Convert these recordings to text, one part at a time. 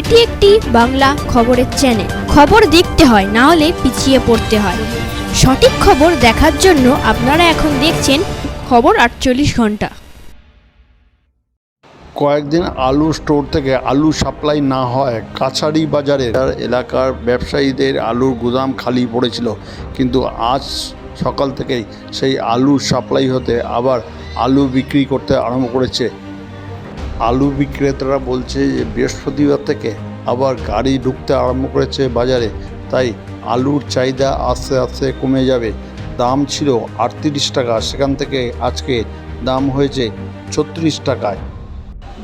এটি একটি বাংলা খবরের চ্যানেল খবর দেখতে হয়, না হলে পিছিয়ে পড়তে হয়। সঠিক খবর দেখার জন্য আপনারা এখন দেখছেন খবর আটচল্লিশ ঘণ্টা। কয়েকদিন আলু স্টোর থেকে আলু সাপ্লাই না হয়, কাছাড়ি বাজারে এলাকার ব্যবসায়ীদের আলুর গুদাম খালি পড়েছিল। কিন্তু আজ সকাল থেকেই সেই আলু সাপ্লাই হতে আবার আলু বিক্রি করতে আরম্ভ করেছে আলু বিক্রেতারা বলছে যে বৃহস্পতিবার থেকে আবার গাড়ি ঢুকতে আরম্ভ করেছে বাজারে। তাই আলুর চাহিদা আস্তে আস্তে কমে যাবে। দাম ছিল আটত্রিশ টাকা, সেখান থেকে আজকে দাম হয়েছে ছত্রিশ টাকায়।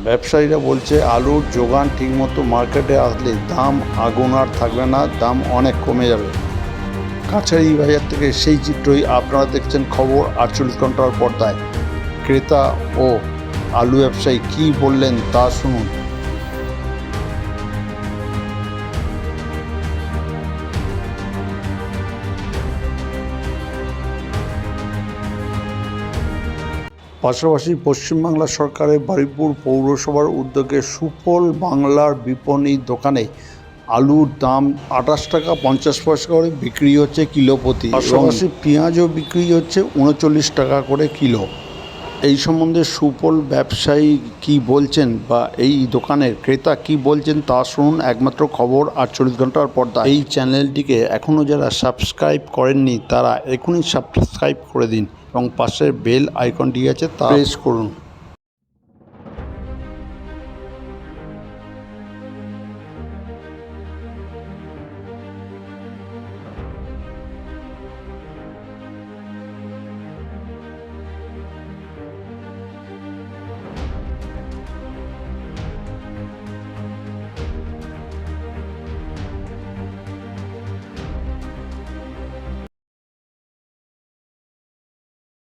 ব্যবসায়ীরা বলছে, আলুর যোগান ঠিকমতো মার্কেটে আসলে দাম আগুন আর থাকবে না, দাম অনেক কমে যাবে। কাছারি বাজার থেকে সেই চিত্রই আপনারা দেখছেন খবর আটচল্লিশ ঘণ্টার পর্দায়। ক্রেতা ও আলু ব্যবসায়ী কি বললেন তা শুনুন। পাশাপাশি পশ্চিমবাংলা সরকারের বারুইপুর পৌরসভার উদ্যোগে সুফল বাংলার বিপণী দোকানে আলুর দাম আঠাশ টাকা পঞ্চাশ পয়সা করে বিক্রি হচ্ছে কিলো প্রতি। পাশাপাশি পেঁয়াজও বিক্রি হচ্ছে উনচল্লিশ টাকা করে কিলো। এই সম্বন্ধে সুফল ব্যবসায়ী কি বলছেন বা এই দোকানের ক্রেতা কি বলছেন তা শুনুন। একমাত্র খবর আটচল্লিশ ঘণ্টার পর্দা। এই চ্যানেলটিকে এখনও যারা সাবস্ক্রাইব করেননি, তারা এখনই সাবস্ক্রাইব করে দিন এবং পাশের বেল আইকনটি আছে তা প্রেস করুন।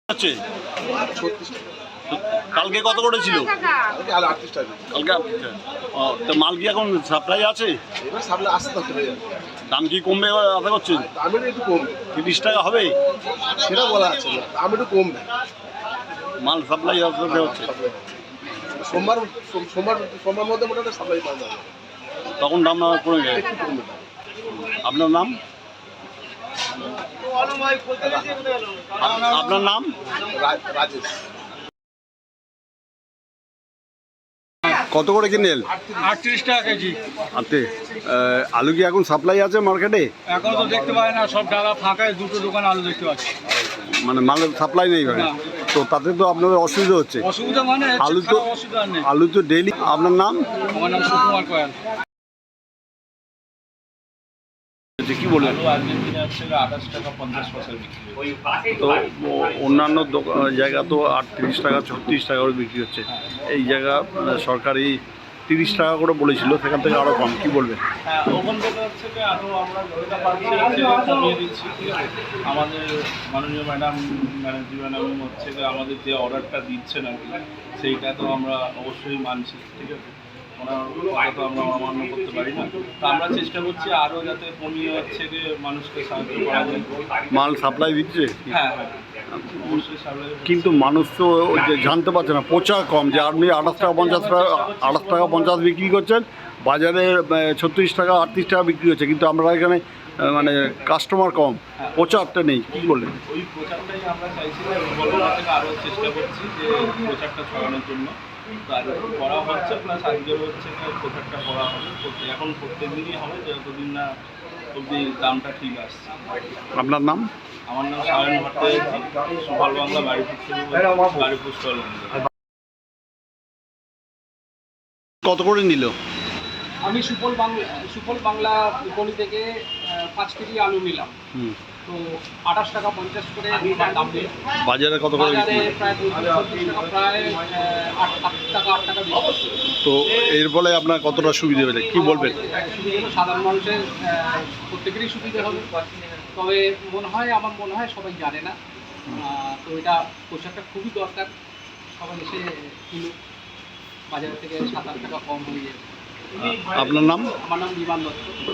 আছে? কালকে কত করে ছিল? কালকে তো মাল কি এখন সাপ্লাই আছে? দাম কি কমবে আশা করছেন একটু তিরিশ টাকা হবে? সেটা বলা আছে দাম একটু কমবে মাল সাপ্লাই হচ্ছে সোমবার সোমবার সোমবার মধ্যে মোটামুটি সাপ্লাই পাওয়া যাবে তখন দাম না কমে যাবে আপনার নাম? আপনার নাম? রাজেশ কত করে কিনেল আটত্রিশ টাকা কেজি। আতে আলু কি এখন সাপ্লাই আছে মার্কেটে এখন তো দেখতে পাই না সব ডালা ফাঁকায় দুটো দোকান আলু দেখতে পাচ্ছি। মানে মালের সাপ্লাই নেই মানে তো তাতে তো আপনাদের অসুবিধা হচ্ছে? অসুবিধা মানে আলু তো অসুবিধা নেই। আলু তো ডেলি আপনার নাম? আমার নাম সুকুমার কয়াল। কি বললেন? তো অন্যান্য জায়গা তো আটত্রিশ টাকা ছত্রিশ টাকা করে বিক্রি হচ্ছে। এই জায়গা সরকারি তিরিশ টাকা করে বলেছিল সেখান থেকে আরও কম। কি বলবেন? হ্যাঁ ওখান থেকে হচ্ছে আরও আমরা যতটা পারছি হচ্ছে কমিয়ে দিচ্ছি আমাদের মাননীয় ম্যাডাম ব্যানার্জি ম্যাডাম হচ্ছে আমাদের যে অর্ডারটা দিচ্ছেন আর কি সেইটা তো আমরা অবশ্যই মানছি ঠিক আছে? কথা আমরা অমান্য করতে পারি না। তো আমরা চেষ্টা করছি আরও যাতে হচ্ছে কি মানুষকে সাহায্য করা যায়। মাল সাপ্লাই দিচ্ছে হ্যাঁ হ্যাঁ। অবশ্যই কিন্তু মানুষ তো ওই যে জানতে পারছে না প্রচার কম। যে আপনি আঠাশ টাকা পঞ্চাশ টাকা আঠাশ টাকা পঞ্চাশ বিক্রি করছেন বাজারে ছত্রিশ টাকা আটত্রিশ টাকা বিক্রি হচ্ছে। কিন্তু আমরা এখানে মানে কাস্টমার কম। প্রচারটা নেই কী করলেন? ওই প্রচারটাই আমরা চাইছি যে আরও চেষ্টা করছি যে প্রচারটা ছড়ানোর জন্য। তো করা হচ্ছে প্লাস আজকেও হচ্ছে প্রচারটা করা হবে এখন প্রত্যেক দিনই হবে যতদিন না অব্দি দামটা ঠিক আসছে আপনার নাম? আমার নাম সায়ন ভট্টাচার্য সোহাল বাংলা বাড়িপুর থেকে বাড়িপুর স্টল কত করে নিল? আমি সুফল বাংলা সুফল বাংলা বিপণী থেকে পাঁচ কেজি আলু নিলাম। তো আঠাশ টাকা পঞ্চাশ করে দাম দিলাম। বাজারে কত করে বাজারে প্রায় প্রায় আট টাকা আট টাকা তো এর ফলে আপনার কতটা সুবিধা হয়েছে কী বলবেন? সাধারণ মানুষের প্রত্যেকেরই সুবিধা হবে তবে মনে হয় আমার মনে হয় সবাই জানে না। তো এটা পোশাকটা খুবই দরকার। সবাই এসে কিনুক। বাজার থেকে সাত আট টাকা কম হয়ে যাবে আপনার নাম? আমার নাম বিমান দত্ত।